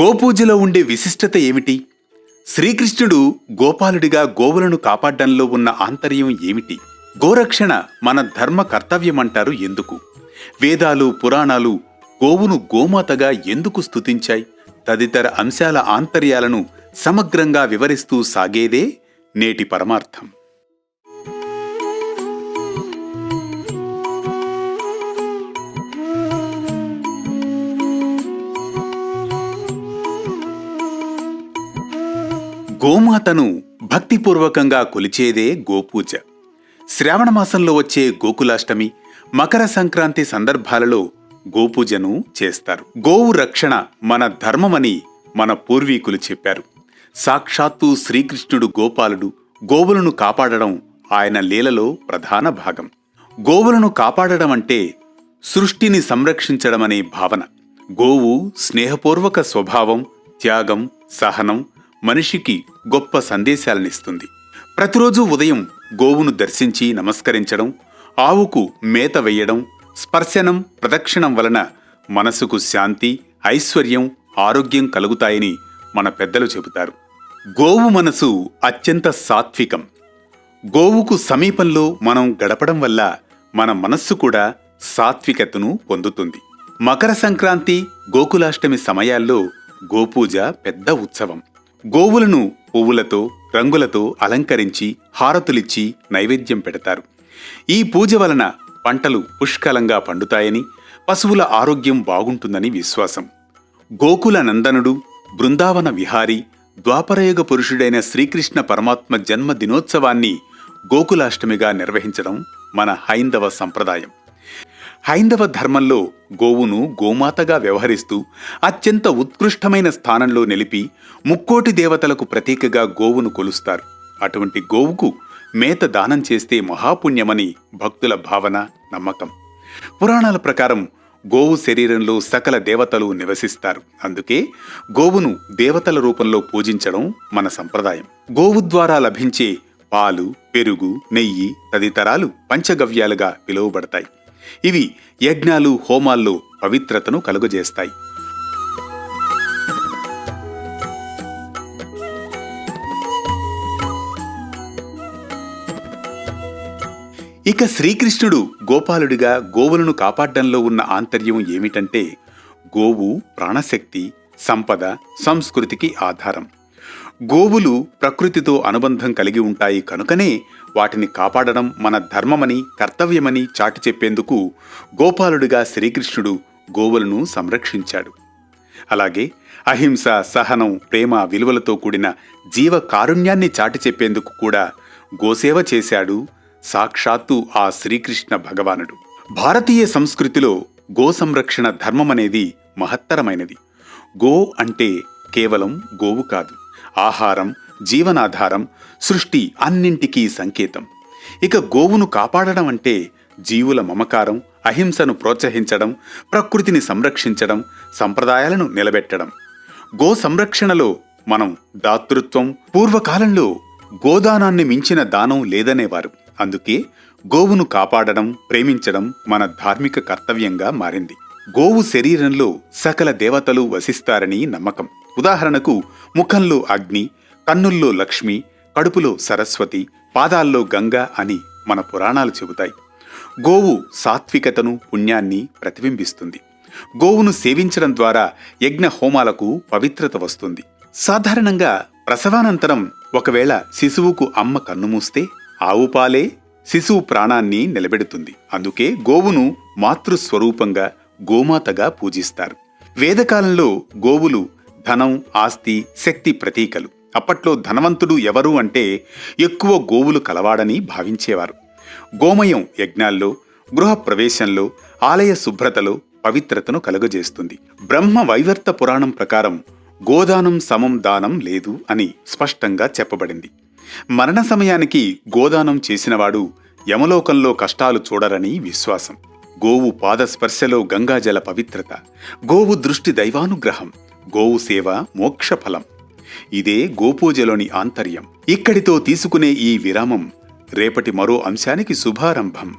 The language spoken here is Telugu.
గోపూజలో ఉండే విశిష్టత ఏమిటి? శ్రీకృష్ణుడు గోపాలుడిగా గోవులను కాపాడడంలో ఉన్న ఆంతర్యం ఏమిటి? గోరక్షణ మన ధర్మ కర్తవ్యమంటారు ఎందుకు? వేదాలు పురాణాలు గోవును గోమాతగా ఎందుకు స్థుతించాయి తదితర అంశాల ఆంతర్యాలను సమగ్రంగా వివరిస్తూ సాగేదే నేటి పరమార్థం. గోమాతను భక్తిపూర్వకంగా కొలిచేదే గోపూజ. శ్రావణ మాసంలో వచ్చే గోకులాష్టమి మకర సంక్రాంతి సందర్భాలలో గోపూజను చేస్తారు. గోవు రక్షణ మన ధర్మమని మన పూర్వీకులు చెప్పారు. సాక్షాత్తు శ్రీకృష్ణుడు గోపాలుడు గోవులను కాపాడడం ఆయన లీలలో ప్రధాన భాగం. గోవులను కాపాడడం అంటే సృష్టిని సంరక్షించడమనే భావన. గోవు స్నేహపూర్వక స్వభావం త్యాగం సహనం మనిషికి గొప్ప సందేశాలనిస్తుంది. ప్రతిరోజు ఉదయం గోవును దర్శించి నమస్కరించడం ఆవుకు మేత వెయ్యడం స్పర్శనం ప్రదక్షిణం వలన మనసుకు శాంతి ఐశ్వర్యం ఆరోగ్యం కలుగుతాయని మన పెద్దలు చెబుతారు. గోవు మనసు అత్యంత సాత్వికం. గోవుకు సమీపంలో మనం గడపడం వల్ల మన మనస్సు కూడా సాత్వికతను పొందుతుంది. మకర సంక్రాంతి గోకులాష్టమి సమయాల్లో గోపూజ పెద్ద ఉత్సవం. గోవులను పువ్వులతో రంగులతో అలంకరించి హారతులిచ్చి నైవేద్యం పెడతారు. ఈ పూజ వలన పంటలు పుష్కలంగా పండుతాయని పశువుల ఆరోగ్యం బాగుంటుందని విశ్వాసం. గోకుల నందనుడు బృందావన విహారి ద్వాపరయుగ పురుషుడైన శ్రీకృష్ణ పరమాత్మ జన్మ దినోత్సవాన్ని గోకులాష్టమిగా నిర్వహించడం మన హైందవ సంప్రదాయం. హైందవ ధర్మంలో గోవును గోమాతగా వ్యవహరిస్తూ అత్యంత ఉత్కృష్టమైన స్థానంలో నిలిపి ముక్కోటి దేవతలకు ప్రతీకగా గోవును కొలుస్తారు. అటువంటి గోవుకు మేత దానం చేస్తే మహాపుణ్యమని భక్తుల భావన నమ్మకం. పురాణాల ప్రకారం గోవు శరీరంలో సకల దేవతలు నివసిస్తారు. అందుకే గోవును దేవతల రూపంలో పూజించడం మన సంప్రదాయం. గోవు ద్వారా లభించే పాలు పెరుగు నెయ్యి తదితరాలు పంచగవ్యాలుగా పిలువబడతాయి. ఇవి యజ్ఞాలు హోమాల్లో పవిత్రతను కలుగజేస్తాయి. ఇక శ్రీకృష్ణుడు గోపాలుడిగా గోవులను కాపాడడంలో ఉన్న ఆంతర్యం ఏమిటంటే గోవు ప్రాణశక్తి సంపద సంస్కృతికి ఆధారం. గోవులు ప్రకృతితో అనుబంధం కలిగి ఉంటాయి కనుకనే వాటిని కాపాడడం మన ధర్మమని కర్తవ్యమని చాటి చెప్పేందుకు గోపాలుడిగా శ్రీకృష్ణుడు గోవులను సంరక్షించాడు. అలాగే అహింస సహనం ప్రేమ విలువలతో కూడిన జీవ కారుణ్యాన్ని చాటి చెప్పేందుకు కూడా గోసేవ చేశాడు సాక్షాత్తు ఆ శ్రీకృష్ణ భగవానుడు. భారతీయ సంస్కృతిలో గో సంరక్షణ ధర్మమనేది మహత్తరమైనది. గో అంటే కేవలం గోవు కాదు. ఆహారం జీవనాధారం సృష్టి అన్నింటికీ సంకేతం. ఇక గోవును కాపాడడం అంటే జీవుల మమకారం అహింసను ప్రోత్సహించడం ప్రకృతిని సంరక్షించడం సంప్రదాయాలను నిలబెట్టడం. గో సంరక్షణలో మనం దాతృత్వం పూర్వకాలంలో గోదానాన్ని మించిన దానం లేదనేవారు. అందుకే గోవును కాపాడడం ప్రేమించడం మన ధార్మిక కర్తవ్యంగా మారింది. గోవు శరీరంలో సకల దేవతలు వసిస్తారని నమ్మకం. ఉదాహరణకు ముఖంలో అగ్ని కన్నుల్లో లక్ష్మి కడుపులో సరస్వతి పాదాల్లో గంగా అని మన పురాణాలు చెబుతాయి. గోవు సాత్వికతను పుణ్యాన్ని ప్రతిబింబిస్తుంది. గోవును సేవించడం ద్వారా యజ్ఞ హోమాలకు పవిత్రత వస్తుంది. సాధారణంగా ప్రసవానంతరం ఒకవేళ శిశువుకు అమ్మ కన్నుమూస్తే ఆవు పాలే శిశువు ప్రాణాన్ని నిలబెడుతుంది. అందుకే గోవును మాతృస్వరూపంగా గోమాతగా పూజిస్తారు. వేదకాలంలో గోవులు ధనం ఆస్తి శక్తి ప్రతీకలు. అప్పట్లో ధనవంతుడు ఎవరు అంటే ఎక్కువ గోవులు కలవాడని భావించేవారు. గోమయం యజ్ఞాల్లో గృహప్రవేశంలో ఆలయ శుభ్రతలో పవిత్రతను కలుగజేస్తుంది. బ్రహ్మ వైవర్త పురాణం ప్రకారం గోదానం సమం దానం లేదు అని స్పష్టంగా చెప్పబడింది. మరణ సమయానికి గోదానం చేసినవాడు యమలోకంలో కష్టాలు చూడరని విశ్వాసం. గోవు పాదస్పర్శలో గంగాజల పవిత్రత. గోవు దృష్టి దైవానుగ్రహం. గోవు సేవ మోక్షఫలం. ఇదే గోపూజలోని ఆంతర్యం. ఇక్కడితో తీసుకునే ఈ విరామం రేపటి మరో అంశానికి శుభారంభం.